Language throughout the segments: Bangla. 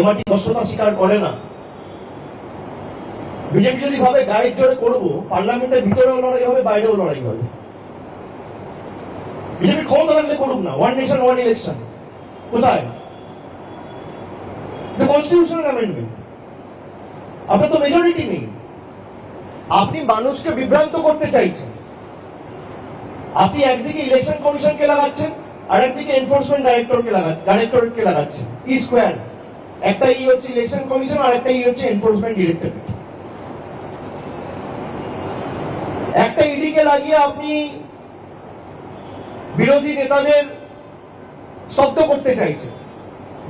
এমাটি দস্যতা স্বীকার করে না। বিজেপি যদি ভাবে গায়ের জোরে করব, পার্লামেন্টের ভিতরেও লড়াই হবে, বাইরেও লড়াই হবে। বিজেপি ক্ষমতা লাগলে করুক না, ওয়ান নেশন, ওয়ান ইলেকশন। কোথায়? কনস্টিটিউশনাল অ্যামেন্ডমেন্ট আপনার তো মেজরিটি নেই। আপনি মানুষকে বিভ্রান্ত করতে চাইছেন। আপনি একদিকে ইলেকশন কমিশনকে লাগাচ্ছেন, আর একদিকে এনফোর্সমেন্ট ডাইরেক্টরকে লাগা ডাইরেক্টরেটকে লাগাচ্ছেন। ই স্কোয়ার একটা ই হচ্ছে ইলেকশন কমিশন আর একটা ই হচ্ছে এনফোর্সমেন্ট ডিরেক্টরেট একটা ইডিকে লাগিয়ে আপনি বিরোধী নেতাদের শব্দ করতে চাইছেন,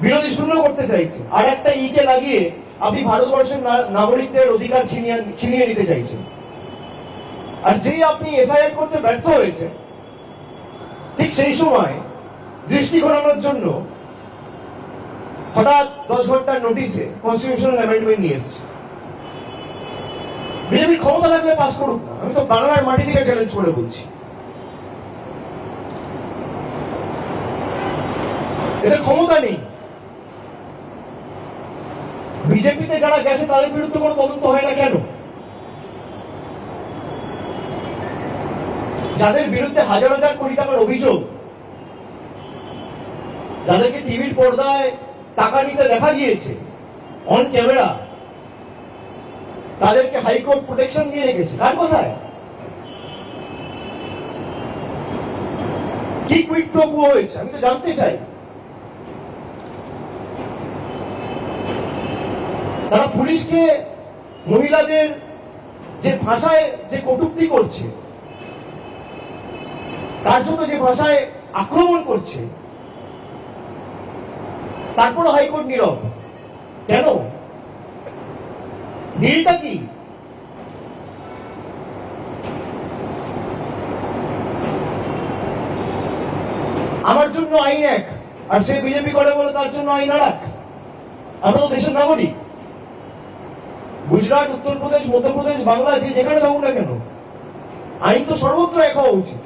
বিরোধী শূন্য করতে চাইছেন, আর একটা ইকে লাগিয়ে আপনি ভারতবর্ষের নাগরিকদের অধিকার ছিনিয়ে ছিনিয়ে নিতে চাইছেন। আর যেই আপনি এসআইআর করতে ব্যর্থ হয়েছে ঠিক সেই সময় দৃষ্টি ঘোরানোর জন্য হঠাৎ দশ ঘণ্টার নোটিশে কনস্টিটিউশনাল অ্যামেন্ডমেন্ট নিয়ে এসছে। বিজেপি ক্ষমতা লাগলে পাস করুক না। আমি তো বাংলার মাটি থেকে চ্যালেঞ্জ করে বলছি। এদের ক্ষমতা নেই। বিজেপিতে যারা গেছে, তাদের বিরুদ্ধে কোনো তদন্ত হয় না কেন? যাদের বিরুদ্ধে হাজার হাজার কোটি টাকার অভিযোগ, যাদেরকে টিভির পর্দায় টাকা নিতে দেখা গিয়েছে অন ক্যামেরা তাদেরকে হাইকোর্ট প্রোটেকশন দিয়ে রেখেছে। কার কোথায়? কি কুইক প্রভু হয়েছে? আমি তো জানতে চাই। তারা পুলিশকে মহিলাদের যে ভাষায় যে কটুক্তি করছে, তার জন্য যে ভাষায় আক্রমণ করছে তারপর হাইকোর্ট নীরব। কেন? নীলটা কি? আমার জন্য আইন এক, আর সে বিজেপি করে বলে তার জন্য আইন আর এক। আমরা তো দেশের নাগরিক। গুজরাট, উত্তরপ্রদেশ, মধ্যপ্রদেশ, বাংলা, যে যেখানে থাকুক না কেন, আইন তো সর্বত্র এক হওয়া উচিত।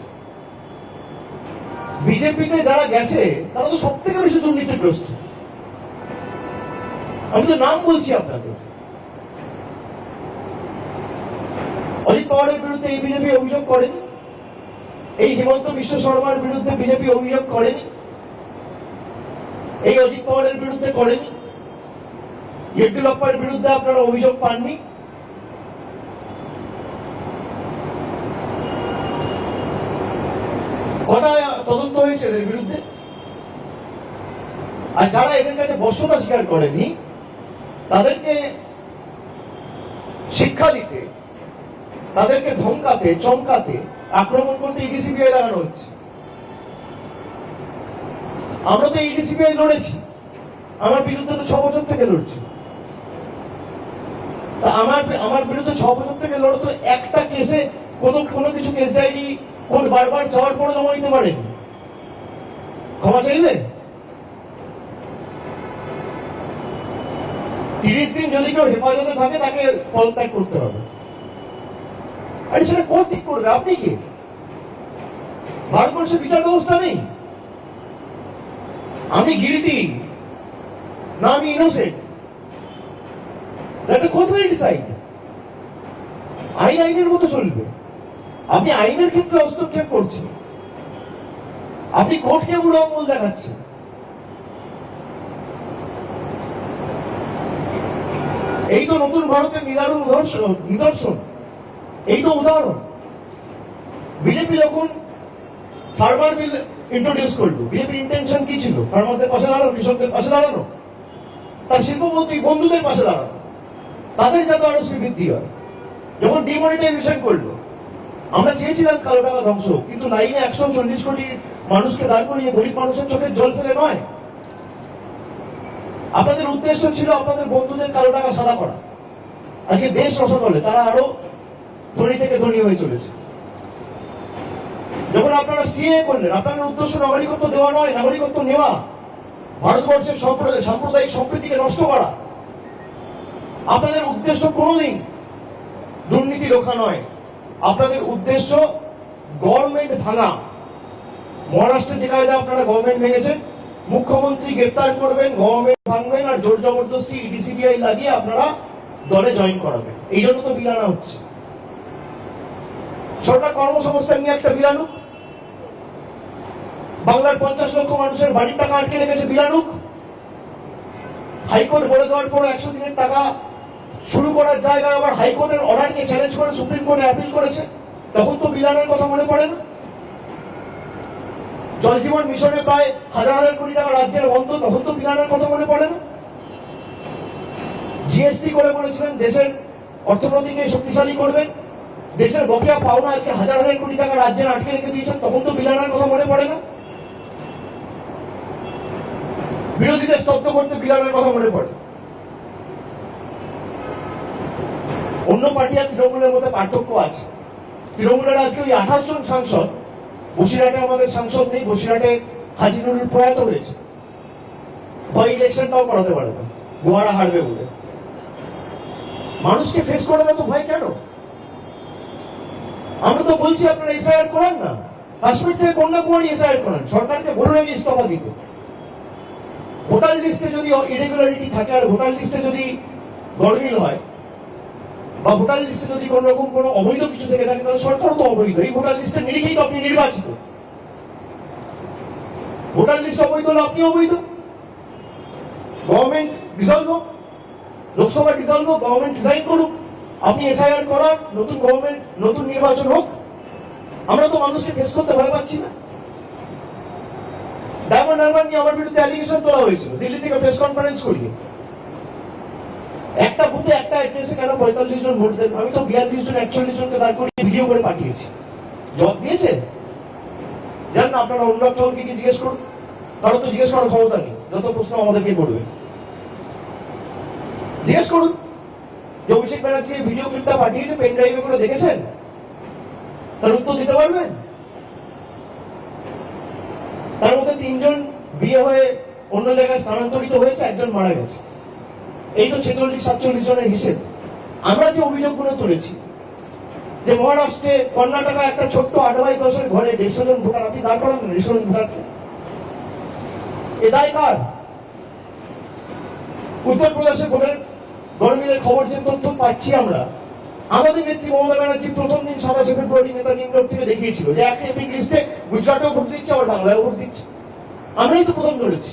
বিজেপিতে যারা গেছে, তারা তো সব থেকে বেশি দুর্নীতিগ্রস্ত। আমি তো নাম বলছি আপনাকে। অজিত পাওয়ারের বিরুদ্ধে এই বিজেপি অভিযোগ করেনি। এই হিমন্ত বিশ্ব শর্মার বিরুদ্ধে বিজেপি অভিযোগ করেনি। এই অজিত পাওয়ারের বিরুদ্ধে করেনি। ইয়েড্ডুরাপ্পার বিরুদ্ধে আপনারা অভিযোগ পাননি। তদন্ত হয়েছে এদের বিরুদ্ধে? আর যারা এদের কাছে বর্ষতা স্বীকার করেনি তাদেরকে শিক্ষা দিতে, তাদেরকে ধমকাতে, চমকাতে আক্রমণ করতে ইডিসিবিআই লাগানো হচ্ছে। আমরা তো ইডিসিবিআই লড়েছি। আমার বিরুদ্ধে তো ছ বছর থেকে লড়ছি। আমার আমার বিরুদ্ধে ছ বছর থেকে লড়ো তো একটা কেসে কোনো কোনো কিছু কেস ডায়েরি কোন বারবার যাওয়ার পরে জমা দিতে পারেন। ক্ষমা চাইবে? তিরিশ দিন যদি কেউ হেফাজতে থাকে, তাকে পদত্যাগ করতে হবে। আরে সেটা কোন ঠিক করবে? আপনি কি? ভারতবর্ষের বিচার ব্যবস্থা নেই। আমি গিরিটি না আমি ইনোসেন্ট একটা কোর্ট উইল ডিসাইড আইন আইনের মতো চলবে। আপনি আইনের ক্ষেত্রে হস্তক্ষেপ করছেন। আপনি কোর্টকে বুড়ো আঙুল দেখাচ্ছেন। এই তো নতুন ভারতের নিদারুণ নিদর্শন। এই তো উদাহরণ। বিজেপি যখন ফার্মার বিল ইন্ট্রোডিউস করল বিজেপির ইন্টেনশন কি ছিল? ফার্মারদের পাশে দাঁড়ানো, কৃষকদের পাশে দাঁড়ানো? তার শিল্পপতি বন্ধুদের পাশে দাঁড়ানো। তাদের যাতে আরও শ্রীবৃদ্ধি হয়। যখন ডিমনিটাইজেশন করল, আমরা চেয়েছিলাম কালো টাকা ধ্বংস কিন্তু লাইনে একশো চল্লিশ কোটি মানুষকে দাঁড় করিয়ে, গরিব মানুষের চোখের জল ফেলে নয়। আপনাদের উদ্দেশ্য ছিল আপনাদের বন্ধুদের কালো টাকা সাদা করা। আজকে দেশ রসদলে তারা আরও ধনী থেকে ধনী হয়ে চলেছে। যখন আপনারা সিএ করলেন, আপনাদের উদ্দেশ্য নাগরিকত্ব দেওয়া নয়, নাগরিকত্ব নেওয়া। ভারতবর্ষের সম্প্রদায়- সাম্প্রদায়িক সম্প্রীতিকে নষ্ট করা। আপনাদের উদ্দেশ্য কোনোদিন দুর্নীতি রক্ষা নয়। আপনাদের উদ্দেশ্য গভর্নমেন্ট ভাঙা। মহারাষ্ট্রে যে কায়দা আপনারা গভর্নমেন্ট ভেঙেছেন মুখ্যমন্ত্রী গ্রেপ্তার করবেন, গভর্নমেন্ট ভাঙবেন আর জোর জবরদস্তি ইডি, সিবিআই লাগিয়ে আপনারা দলে জয়েন করাবেন। এই জন্য তো বিল আনা হচ্ছে। সরকার কর্মসংস্থান নিয়ে একটা বিল আনুক। বাংলার পঞ্চাশ লক্ষ মানুষের বাড়ির টাকা আটকে রেখেছে বিল আনুক। হাইকোর্ট বলে দেওয়ার পর একশো দিনের টাকা শুরু করার জায়গায় আবার হাইকোর্টের অর্ডারকে চ্যালেঞ্জ করে সুপ্রিম কোর্টে আপিল করেছে। তখন তো বিলানের কথা মনে পড়ে না। জল জীবন মিশনে প্রায় হাজার হাজার কোটি টাকা রাজ্যের বন্ধ তখন তো বিলানের কথা মনে পড়ে না? জিএসটি করে বলেছিলেন, দেশের অর্থনীতিকে শক্তিশালী করবেন দেশের বকেয়া পাওনা আজকে হাজার হাজার কোটি টাকা রাজ্যের আটকে রেখে দিয়েছেন, তখন তো বিলানের কথা মনে পড়ে না? বিরোধীদের স্তব্ধ করতে বিলানের কথা মনে পড়ে। অন্য পার্টি আর তৃণমূলের মধ্যে পার্থক্য আছে। তৃণমূলের আজকে ওই আঠাশ জন সাংসদ বসিরহাটে আমাদের সাংসদ নেই, বসিরহাটে হাজি নুরুল প্রয়াত হয়েছে। ভয় ইলেকশনটাও করাতে পারবে না গোয়ারা হারবে বলে। মানুষকে ফেস করে না তো ভয় কেন? আমরা তো বলছি আপনারা এসআইআর করান না। কাশ্মীর থেকে কন্যাকুমারী এসআইআর করান, সরকারকে বলুন আগে ইস্তফা দিতে। ভোটার লিস্টে যদি ইরেগুলারিটি থাকে আর ভোটার লিস্টে যদি গরমিল হয় বা ভোটার লিস্টে যদি কোন রকম কোনো অবৈধ কিছু থেকে থাকে, তাহলে সরকারও তো অবৈধ। এই ভোটার লিস্টের নিরিখেই তো আপনি নির্বাচিত। ভোটার লিস্ট অবৈধ হলে আপনি অবৈধ। গভর্নমেন্ট ডিসলভ হোক, লোকসভা ডিসলভ হোক গভর্নমেন্ট ডিজাইন করুক, আপনি এসআইআর করান নতুন গভর্নমেন্ট নতুন নির্বাচন হোক, আমরা তো মানুষকে ফেস করতে ভয় পাচ্ছি না। ডায়মন্ড হারবার নিয়ে আমার বিরুদ্ধে অ্যালিগেশন তোলা হয়েছিল, দিল্লি থেকে প্রেস কনফারেন্স করিয়ে। একটা বুথে একটা অ্যাড্রেসে কেন পঁয়তাল্লিশ জন ভোট দেন? আমি তো বিয়াল্লিশ জন, একচল্লিশ জনকে দাঁড় করিয়ে ভিডিও করে পাঠিয়েছি। জবাব দিয়েছে জান না, আপনারা অনুরাগ ঠাকুরকে কি জিজ্ঞেস করুন। কারণ তো জিজ্ঞেস করার ক্ষমতা নেই। যত প্রশ্ন আমাদেরকে করবে জিজ্ঞেস করুন। যে অভিষেক ব্যানার্জি ভিডিও ক্লিপটা পাঠিয়েছে পেন ড্রাইভে করে দেখেছেন? তার উত্তর দিতে পারবেন? তার মধ্যে তিনজন বিয়ে হয়ে অন্য জায়গায় স্থানান্তরিত হয়েছে, একজন মারা গেছে। এই তো ছেচল্লিশ, সাতচল্লিশ জনের হিসেব। আমরা যে অভিযোগগুলো তুলেছি, যে মহারাষ্ট্রে কর্ণাটকা একটা ছোট্ট আট বাই দশের ঘরে দেড়শো জন ভোটার, আপনি দাঁড় করান দেড়শো জন ভোটারকে এ দায় কার? উত্তরপ্রদেশে ভোটের গরমিলের খবর যে তথ্য পাচ্ছি আমরা, আমাদের নেত্রী মমতা ব্যানার্জি প্রথম দিন সাতাশে ফেব্রুয়ারি নেতা নিম্নক থেকে দেখিয়েছিল যে একটা এপিক লিস্টে গুজরাটেও ভোট দিচ্ছে, আবার বাংলায় ভোট দিচ্ছে। আমরাই তো প্রথম ধরেছি।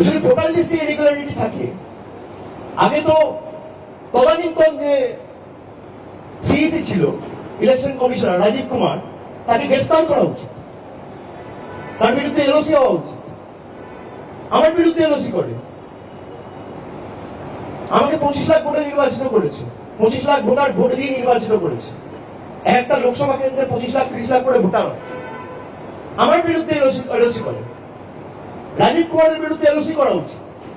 যদি ভোটার লিস্টে ইরেগুলারিটি থাকে। আগে তো তদানীন্তন যে সিইসি ছিল ইলেকশন কমিশনার রাজীব কুমার, তাকে গ্রেফতার করা উচিত। তার বিরুদ্ধে এলওসি হওয়া উচিত। আমার বিরুদ্ধে এলওসি করে। আমাকে পঁচিশ লাখ ভোটে নির্বাচিত করেছে। পঁচিশ লাখ ভোটার ভোট দিয়ে নির্বাচিত করেছে। একটা লোকসভা কেন্দ্রে পঁচিশ লাখ, ত্রিশ লাখ করে ভোটার আমার বিরুদ্ধে এলওসি করে। রাজীব কুমারের বিরুদ্ধে এলওসি করা উচিত।